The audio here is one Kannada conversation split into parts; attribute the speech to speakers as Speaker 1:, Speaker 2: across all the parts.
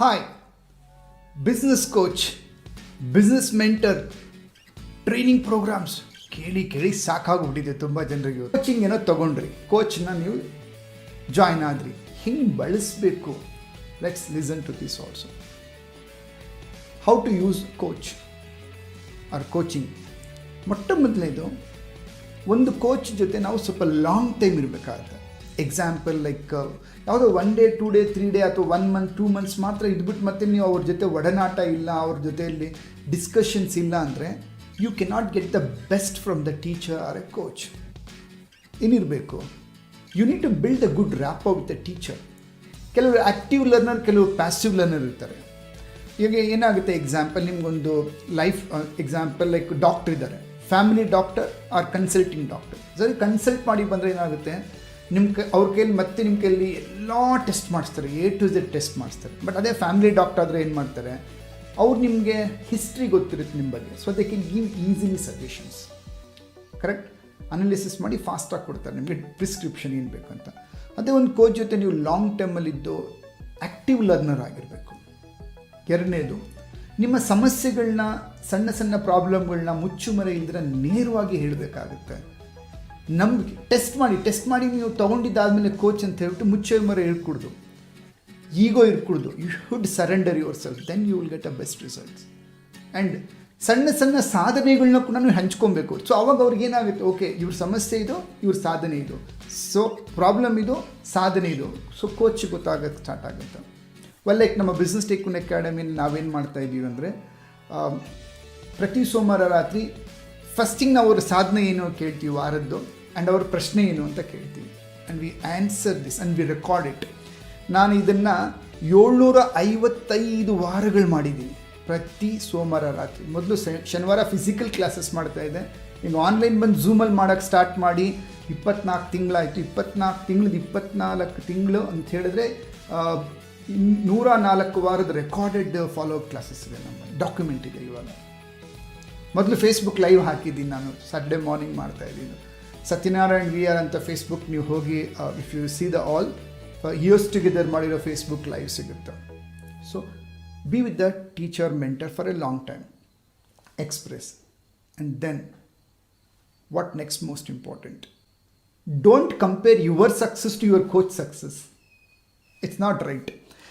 Speaker 1: Hi business coach business mentor training programs ಕೇಳಿ ಕೇಳಿ ಸಾಕಾಗ್ಬಿಟ್ಟಿದೆ ತುಂಬ ಜನರಿಗೆ ಕೋಚಿಂಗ್ ಏನೋ ತೊಗೊಂಡ್ರಿ. ಕೋಚ್ನ ನೀವು ಜಾಯ್ನ್ ಆದ್ರಿ. ಹಿಂಗೆ ಬಳಸಬೇಕು. Let's listen to this also how to use coach or coaching ಮೊಟ್ಟ ಮೊದಲನೇದು ಒಂದು ಕೋಚ್ ಜೊತೆ ನಾವು ಸ್ವಲ್ಪ ಲಾಂಗ್ ಟೈಮ್ ಇರಬೇಕಾಗುತ್ತೆ. ಎಕ್ಸಾಂಪಲ್ ಲೈಕ್ ಯಾವುದೋ one day two day three day ಅಥವಾ ಒನ್ ಮಂತ್ ಟೂ ಮಂತ್ಸ್ ಮಾತ್ರ ಇದ್ಬಿಟ್ಟು ಮತ್ತೆ ನೀವು ಅವ್ರ ಜೊತೆ ಒಡನಾಟ ಇಲ್ಲ, ಅವ್ರ ಜೊತೆಯಲ್ಲಿ ಡಿಸ್ಕಷನ್ಸ್ ಇಲ್ಲ ಅಂದರೆ you cannot get the best from the teacher or a coach ಏನಿರಬೇಕು? You need to build a good rap with the teacher ಕೆಲವರು ಆ್ಯಕ್ಟಿವ್ ಲರ್ನರ್ ಕೆಲವರು ಪ್ಯಾಸಿವ್ ಲರ್ನರ್ ಇರ್ತಾರೆ. ಈಗ ಏನಾಗುತ್ತೆ ಎಕ್ಸಾಂಪಲ್ ನಿಮಗೊಂದು ಲೈಫ್ ಎಕ್ಸಾಂಪಲ್ ಲೈಕ್ ಡಾಕ್ಟ್ರ್ ಇದ್ದಾರೆ. Family doctor or consulting doctor ಸರಿ ಕನ್ಸಲ್ಟ್ ಮಾಡಿ ಬಂದರೆ ಏನಾಗುತ್ತೆ? ನಿಮ್ಮ ಕ ಅವ್ರ ಕೈಲಿ ಮತ್ತೆ ನಿಮ್ಮ ಕೈಯಲ್ಲಿ ಎಲ್ಲ ಟೆಸ್ಟ್ ಮಾಡಿಸ್ತಾರೆ ಎ ಟು ಝೆಡ್ ಟೆಸ್ಟ್ ಮಾಡಿಸ್ತಾರೆ. ಬಟ್ ಅದೇ ಫ್ಯಾಮಿಲಿ ಡಾಕ್ಟರ್ ಆದರೆ ಏನು ಮಾಡ್ತಾರೆ, ಅವ್ರು ನಿಮಗೆ ಹಿಸ್ಟ್ರಿ ಗೊತ್ತಿರುತ್ತೆ ನಿಮ್ಮ ಬಗ್ಗೆ. So they can give easily suggestions correct analysis ಮಾಡಿ ಫಾಸ್ಟಾಗಿ ಕೊಡ್ತಾರೆ, ನಿಮಗೆ ಪ್ರಿಸ್ಕ್ರಿಪ್ಷನ್ ಏನು ಬೇಕಂತ ಅದೇ ಒಂದು ಕೋಚ್ ಜೊತೆ ನೀವು ಲಾಂಗ್ ಟೈಮಲ್ಲಿದ್ದು ಆ್ಯಕ್ಟಿವ್ ಲರ್ನರ್ ಆಗಿರಬೇಕು. ಎರಡನೇದು, ನಿಮ್ಮ ಸಮಸ್ಯೆಗಳನ್ನ ಸಣ್ಣ ಸಣ್ಣ ಪ್ರಾಬ್ಲಮ್ಗಳನ್ನ ಮುಚ್ಚುಮರೆ ಇಲ್ದಿರ ನೇರವಾಗಿ ಹೇಳಬೇಕಾಗುತ್ತೆ. ನಂಬಿಕೆ. ಟೆಸ್ಟ್ ಮಾಡಿ ಟೆಸ್ಟ್ ಮಾಡಿ ನೀವು ತೊಗೊಂಡಿದ್ದಾದಮೇಲೆ ಕೋಚ್ ಅಂತ ಹೇಳ್ಬಿಟ್ಟು ಮುಚ್ಚೆ ಮರ ಹೇಳ್ಕೊಡ್ದು. Ego ಇರ್ಕೊಡ್ದು you should surrender yourself then you will get a best results and ಸಣ್ಣ ಸಣ್ಣ ಸಾಧನೆಗಳನ್ನ ಕೂಡ ನೀವು ಹಂಚ್ಕೊಬೇಕು. ಸೊ ಅವಾಗ ಅವ್ರಿಗೆ ಏನಾಗುತ್ತೆ? ಓಕೆ ಇವ್ರ ಸಮಸ್ಯೆ ಇದು, ಇವ್ರ ಸಾಧನೆ ಇದು. ಸೊ ಪ್ರಾಬ್ಲಮ್ ಇದು, ಸಾಧನೆ ಇದು. ಸೊ ಕೋಚ್ ಗೊತ್ತಾಗೋಕ್ಕೆ ಸ್ಟಾರ್ಟ್ ಆಗುತ್ತೆ. ವೆಲ್ ಲೈಕ್ ನಮ್ಮ ಬಿಸ್ನೆಸ್ ಟೇಕುನ್ ಅಕಾಡೆಮಿನ ನಾವೇನು ಮಾಡ್ತಾ ಇದ್ದೀವಿ ಅಂದರೆ ಪ್ರತಿ ಸೋಮವಾರ ರಾತ್ರಿ ಫಸ್ಟಿಂಗ್ ನಾವು ಅವ್ರ ಸಾಧನೆ ಏನು ಕೇಳ್ತೀವಿ ವಾರದ್ದು ಆ್ಯಂಡ್ ಅವ್ರ ಪ್ರಶ್ನೆ ಏನು ಅಂತ ಕೇಳ್ತೀವಿ. And we answer this and we record it ನಾನು ಇದನ್ನು ಏಳ್ನೂರ ಐವತ್ತೈದು ವಾರಗಳು ಮಾಡಿದ್ದೀನಿ, ಪ್ರತಿ ಸೋಮವಾರ ರಾತ್ರಿ. ಮೊದಲು ಶನಿವಾರ ಫಿಸಿಕಲ್ ಕ್ಲಾಸಸ್ ಮಾಡ್ತಾ ಇದ್ದೆ. ಈಗ ಆನ್ಲೈನ್ ಬಂದು ಝೂಮಲ್ಲಿ ಮಾಡೋಕ್ಕೆ ಸ್ಟಾರ್ಟ್ ಮಾಡಿ ಇಪ್ಪತ್ನಾಲ್ಕು ತಿಂಗಳಾಯಿತು. ಇಪ್ಪತ್ನಾಲ್ಕು ತಿಂಗಳದ್ದು ಇಪ್ಪತ್ನಾಲ್ಕು ತಿಂಗಳು ಅಂತ ಹೇಳಿದ್ರೆ ನೂರ ನಾಲ್ಕು ವಾರದ ರೆಕಾರ್ಡೆಡ್ ಫಾಲೋಅಪ್ ಕ್ಲಾಸಸ್ ಇದೆ ನಮ್ಮ ಡಾಕ್ಯುಮೆಂಟ್ ಇದೆ ಇವಾಗ. ಮೊದಲು ಫೇಸ್ಬುಕ್ ಲೈವ್ ಹಾಕಿದ್ದೀನಿ ನಾನು. ಸಂಡೆ ಮಾರ್ನಿಂಗ್ ಮಾಡ್ತಾ ಇದ್ದೀನಿ. ಸತ್ಯನಾರಾಯಣ್ ವಿ ಆರ್ ಅಂತ ಫೇಸ್ಬುಕ್ ನೀವು ಹೋಗಿ if you see the all years together ಮಾಡಿರೋ ಫೇಸ್ಬುಕ್ ಲೈವ್ ಸಿಗುತ್ತೆ. So be with the teacher mentor for a long time express and then what next most important don't compare your success to your coach success it's not right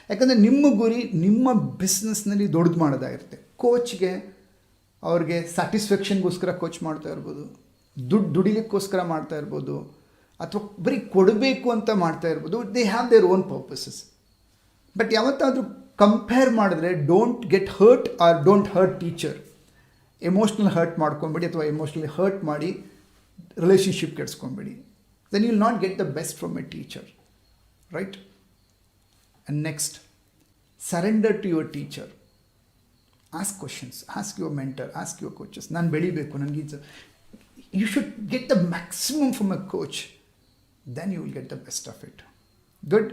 Speaker 1: ಯಾಕಂದರೆ ನಿಮ್ಮ ಗುರಿ ನಿಮ್ಮ ಬಿಸ್ನೆಸ್ನಲ್ಲಿ ದೊಡ್ಡದು ಮಾಡೋದಾಗಿರುತ್ತೆ. ಕೋಚ್ಗೆ ಅವ್ರಿಗೆ ಸ್ಯಾಟಿಸ್ಫ್ಯಾಕ್ಷನ್ಗೋಸ್ಕರ ಕೋಚ್ ಮಾಡ್ತಾ ಇರ್ಬೋದು ದುಡ್ಡು ದುಡಿಲಿಕ್ಕೋಸ್ಕರ ಮಾಡ್ತಾ ಇರ್ಬೋದು, ಅಥವಾ ಬರೀ ಕೊಡಬೇಕು ಅಂತ ಮಾಡ್ತಾ ಇರ್ಬೋದು they have their own purposes but ಯಾವತ್ತಾದರೂ ಕಂಪೇರ್ ಮಾಡಿದ್ರೆ don't get hurt or don't hurt teacher emotional hurt ಮಾಡ್ಕೊಬೇಡಿ ಅಥವಾ ಎಮೋಷ್ನಲಿ ಹರ್ಟ್ ಮಾಡಿ relationship ಕೆಡಿಸ್ಕೊಬೇಡಿ. Then you will not get the best from a teacher right and next surrender to your teacher ask questions ask your mentor ask your coaches ನಾನು ಬೆಳಿಬೇಕು, ನನಗೆ ಇದು you should get the maximum from a coach then you will get the best of it good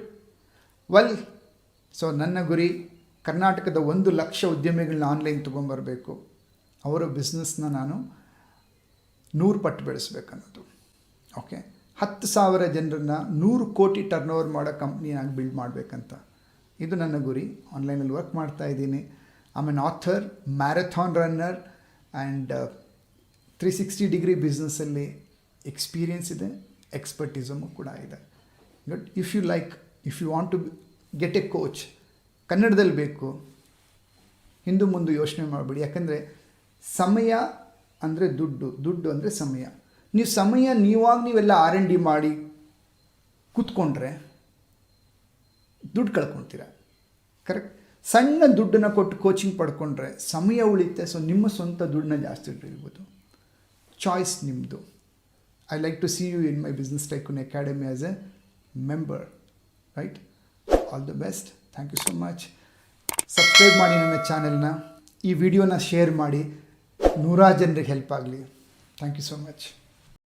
Speaker 1: well so ನನ್ನ ಗುರಿ, ಕರ್ನಾಟಕದ ಒಂದು ಲಕ್ಷ ಉದ್ಯಮಿಗಳನ್ನ ಆನ್ಲೈನ್ ತೊಗೊಂಬರಬೇಕು. ಅವರ ಬಿಸ್ನೆಸ್ನ ನಾನು ನೂರು ಪಟ್ಟು ಬೆಳೆಸ್ಬೇಕನ್ನೋದು. ಓಕೆ ಹತ್ತು ಸಾವಿರ ಜನರನ್ನ ನೂರು ಕೋಟಿ ಟರ್ನ್ ಓವರ್ ಮಾಡೋ ಕಂಪ್ನಿಯಾಗಿ ಬಿಲ್ಡ್ ಮಾಡಬೇಕಂತ. ಇದು ನನ್ನ ಗುರಿ. ಆನ್ಲೈನಲ್ಲಿ ವರ್ಕ್ ಮಾಡ್ತಾ ಇದ್ದೀನಿ. I'm an author marathon runner and three sixty degree ಬಿಸ್ನೆಸ್ಸಲ್ಲಿ experience ಇದೆ ಎಕ್ಸ್ಪರ್ಟಿಸಮು ಕೂಡ ಇದೆ. But if you like if you want to get a coach ಕನ್ನಡದಲ್ಲಿ ಬೇಕು, ಹಿಂದೂ ಮುಂದೆ ಯೋಚನೆ ಮಾಡಬೇಡಿ. ಯಾಕಂದರೆ ಸಮಯ ಅಂದರೆ ದುಡ್ಡು ದುಡ್ಡು ಅಂದರೆ ಸಮಯ. ನೀವು ಸಮಯ ನೀವಾಗ ನೀವೆಲ್ಲ ಆರ್ ಎನ್ ಡಿ ಮಾಡಿ ಕೂತ್ಕೊಂಡ್ರೆ ದುಡ್ಡು ಕಳ್ಕೊತೀರ. ಕರೆಕ್ಟ್ ಸಣ್ಣ ದುಡ್ಡನ್ನು ಕೊಟ್ಟು ಕೋಚಿಂಗ್ ಪಡ್ಕೊಂಡ್ರೆ ಸಮಯ ಉಳಿತೆ ಸೊ ನಿಮ್ಮ ಸ್ವಂತ ದುಡ್ಡನ್ನ ಜಾಸ್ತಿ ಇಟ್ಟಿರ್ಬೋದು. ಚಾಯ್ಸ್ ನಿಮ್ಮದು I like to see you in my business tycoon academy as a member right all the best thank you so much subscribe ಮಾಡಿ ನನ್ನ ಚಾನೆಲ್ನ ಈ ವಿಡಿಯೋನ ಶೇರ್ ಮಾಡಿ. ನೂರಾರು ಜನರಿಗೆ ಹೆಲ್ಪ್ ಆಗಲಿ. Thank you so much